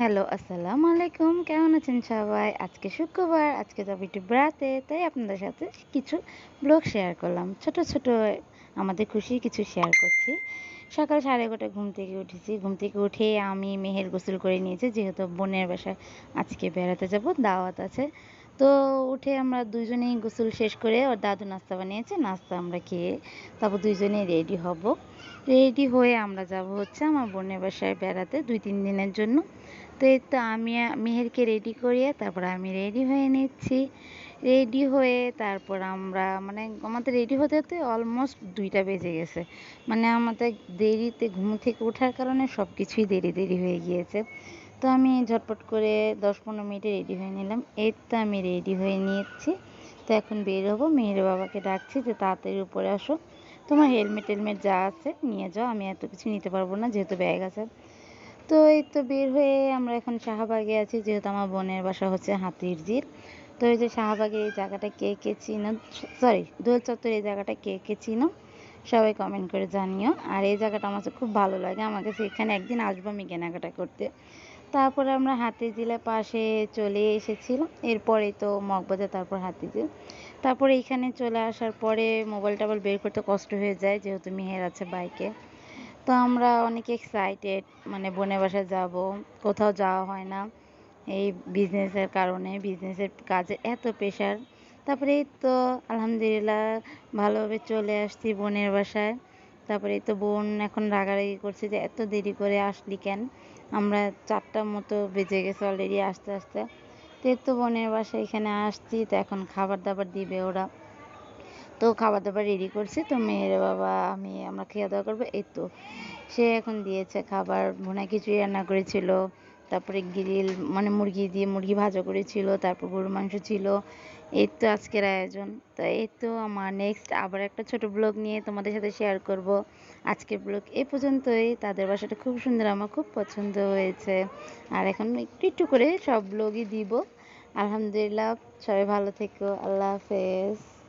Hello, আসসালামু আলাইকুম। কেমন আছেন সবাই? আজকে শুক্রবার, আজকে যাব একটু বেড়াতে। তাই আপনাদের সাথে কিছু ব্লগ শেয়ার করলাম। ছোট, ছোট আমাদের খুশি কিছু শেয়ার করছি। সকাল 11:30 ঘুম থেকে উঠেছি। ঘুম থেকে উঠে আমি মেহের গোসল করে নিয়েছি। যেহেতু বোনের বাসায় আজকে বেড়াতে যাব, দাওয়াত আছে। তো উঠে আমরা দুজনেই গোসল শেষ করে ওর দাদু নাস্তা বানিয়েছে। নাস্তা আমরা খেয়ে তারপর দুজনেই রেডি হব। রেডি হয়ে আমরা যাব হচ্ছে আমার বোনের বাসায় বেড়াতে ২-৩ দিনের জন্য। তো এই তো আমি, মেহেরকে রেডি করিয়ে তারপর আমি রেডি হয়ে নিচ্ছি। রেডি হয়ে তারপর আমরা মানে আমাদের রেডি হতে হতে অলমোস্ট দুইটা বেজে গেছে। মানে আমাদের দেরিতে ঘুম থেকে ওঠার কারণে সব কিছুই দেরি দেরি হয়ে গিয়েছে। তো আমি ঝটপট করে দশ পনেরো মিনিটে রেডি হয়ে নিলাম। এই তো আমি রেডি হয়ে নিয়েছি। তো এখন বের হব। মেয়ের বাবাকে ডাকছি যে তাড়াতাড়ি উপরে আসো। তোমার হেলমেট টেলমেট যা আছে নিয়ে যাও। আমি এত কিছু নিতে পারব না, যেহেতু ব্যাগ আছে। তো এই তো বের হয়ে আমরা এখন শাহবাগে আছি, যেহেতু আমার বোনের বাসা হচ্ছে হাতিরঝিল তো এই যে শাহবাগের এই জায়গাটা কে কে চিনো? সরি, দোল চত্বর এই জায়গাটা কে কে চিনো? সবাই কমেন্ট করে জানিও। আর এই জায়গাটা আমার খুব ভালো লাগে। আমার কাছে এখানে একদিন আসব আমি কেনাকাটা করতে। তারপরে আমরা হাতিঝিলের পাশে চলে এসেছিলাম। এরপরেই তো মগবাজার, তারপর হাতিঝিল তারপরে এইখানে চলে আসার পরে মোবাইল টোবাইল বের করতে কষ্ট হয়ে যায়, যেহেতু মেহের আছে বাইকে। তো আমরা অনেক এক্সাইটেড মানে বোনের বাসায় যাব, কোথাও যাওয়া হয় না। এই বিজনেসের কারণে বিজনেসের কাজে এত প্রেশার তারপরে এই তো আলহামদুলিল্লাহ ভালোভাবে চলে আসছি বোনের বাসায়। তারপরে এই তো বোন এখন রাগারাগি করছে যে এত দেরি করে আসলি কেন? আমরা চারটার মতো বেজে গেছে অলরেডি আসতে আসতে। তো এই তো বোনের বাসায় এখানে আসছি, তো এখন খাবার দাবার দিবে ওরা। তো খাবার দাবার রেডি করছি। তো মেয়ের বাবা, আমি, আমরা খাওয়া দাওয়া করব। এই তো, সে এখন দিয়েছে খাবার। ভুনা খিচুড়ি রান্না করেছিল। তারপরে গ্রিল মানে মুরগি দিয়ে মুরগি ভাজা করেছিল। তারপর গরুর মাংস ছিল। এই তো আজকের আয়োজন। তো এই তো আমার নেক্সট আবার একটা ছোট ব্লগ নিয়ে তোমাদের সাথে শেয়ার করব। আজকের ব্লগ এই পর্যন্তই। তাদের বাসাটা খুব সুন্দর, আমার খুব পছন্দ হয়েছে। আর এখন একটু একটু করে সব ব্লগই দিব। আলহামদুলিল্লাহ, সবাই ভালো থেকো। আল্লাহ হাফেজ।